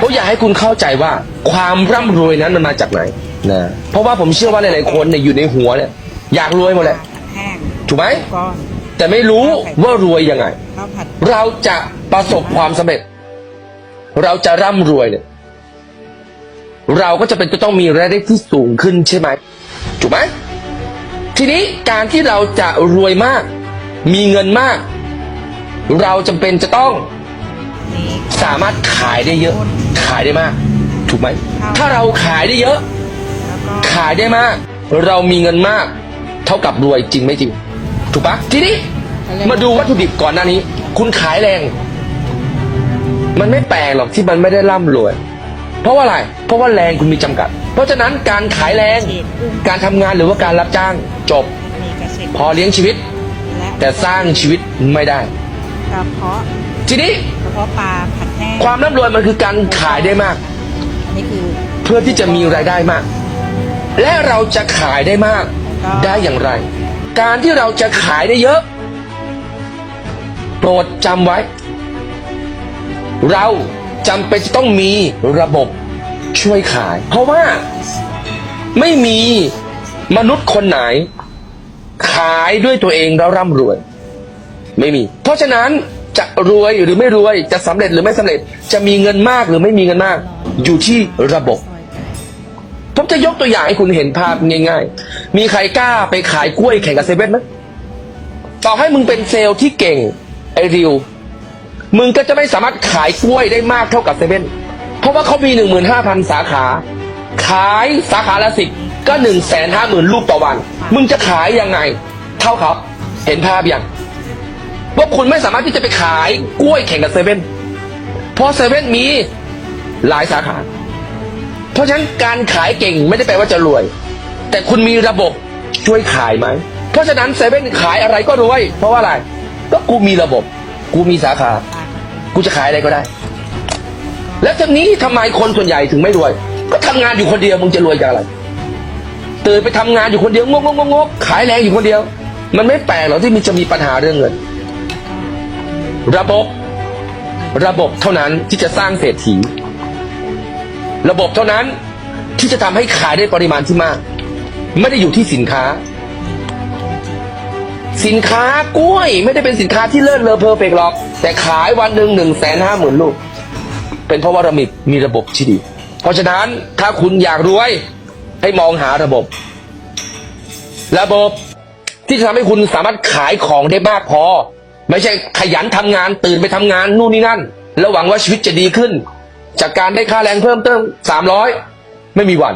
ผมอยากให้คุณเข้าใจว่าความร่ำรวยนั้นมันมาจากไหนนะเพราะว่าผมเชื่อว่าหลายๆคนเนี่ยอยู่ในหัวเนี่ยอยากรวยหมดแหละแห้งถูกไหมก้อนแต่ไม่รู้ว่ารวยยังไง ข้าวผัดเราจะประสบความสำเร็จ เราจะร่ำรวยเนี่ย เราก็จะเป็นจะต้องมีรายได้ที่สูงขึ้นใช่ไหมถูกไหมทีนี้การที่เราจะรวยมาก มีเงินมาก เราจำเป็นจะต้องนี้ สามารถขายได้เยอะ ขายได้มาก ถูกไหมครับถ้าเราขายได้เยอะแล้วก็ขายได้มาก เรามีเงินมาก เท่ากับรวยจริงไม่จริง ถูกปะทีนี้มาดูวัตถุดิบก่อนหน้านี้ คุณขายแรง มันไม่แปลกหรอกที่มันไม่ได้ร่ำรวย เพราะว่าอะไร เพราะว่าแรงคุณมีจำกัด เพราะฉะนั้นการขายแรงฉีดกุ้งการทำงานหรือว่าการรับจ้างจบมีกระสิบพอเลี้ยงชีวิตและแต่สร้างชีวิตไม่ได้กระเพาะทีนี้กระ เพาะปลาผัดแห้งความร่ำรวยมันคือการขายได้มาก อันนี้คือเพื่อที่จะมีรายได้มาก และเราจะขายได้มากได้อย่างไร การที่เราจะขายได้เยอะ โปรดจำไว้ เราจำเป็นจะต้องมีระบบช่วยขาย เพราะว่าไม่มีมนุษย์คนไหน ขายด้วยตัวเองแล้วร่ำรวย ไม่มี เพราะฉะนั้น จะรวยหรือไม่รวยจะสำเร็จหรือไม่สำเร็จ จะมีเงินมากหรือไม่มีเงินมาก อยู่ที่ระบบ ผมจะยกตัวอย่างให้คุณเห็นภาพง่าย ๆ มีใครกล้าไปขายกล้วยแข่งกับเซเว่นไหมต่อให้มึงเป็นเซลล์ที่เก่งไอริวมึงก็จะไม่สามารถขายกล้วยได้มากเท่ากับเซเว่นเพราะว่าเขามีหนึ่งหมื่นห้าพันสาขา ขายสาขาละสิบก็หนึ่งแสนห้าหมื่นลูกต่อวัน มึงจะขายยังไง เท่าเขาเห็นภาพยัง ว่าคุณไม่สามารถที่จะไปขายกล้วยแข่งกับเซเว่นเพราะเซเว่นมีหลายสาขา เพราะฉะนั้นการขายเก่งไม่ได้แปลว่าจะรวย แต่คุณมีระบบช่วยขายไหม เพราะฉะนั้นเซเว่นขายอะไรก็รวย เพราะว่าอะไร ก็กูมีระบบ กูมีสาขา กูจะขายอะไรก็ได้ แล้วทีนี้ทำไมคนส่วนใหญ่ถึงไม่รวย ก็ทำงานอยู่คนเดียวมึงจะรวยจากอะไรตื่นไปทำงานอยู่คนเดียวงกงกงกขายแรงอยู่คนเดียว มันไม่แปลกหรอกที่มันจะมีปัญหาเรื่องเงิน ระบบ ระบบเท่านั้นที่จะสร้างเศรษฐี ระบบเท่านั้นที่จะทำให้ขายได้ปริมาณที่มาก ไม่ได้อยู่ที่สินค้า สินค้ากล้วยไม่ได้เป็นสินค้าที่เลิศเลอเพอร์เฟกหรอก แต่ขายวันหนึ่งหนึ่งแสนห้าหมื่นลูก เป็นเพราะว่าเรามีมีระบบที่ดี เพราะฉะนั้นถ้าคุณอยากรวยให้มองหาระบบ ระบบที่จะทำให้คุณสามารถขายของได้มากพอ ไม่ใช่ขยันทำงานตื่นไปทำงานนู่นนี่นั่น แล้วหวังว่าชีวิตจะดีขึ้น จากการได้ค่าแรงเพิ่มเติมสามร้อยไม่มีวัน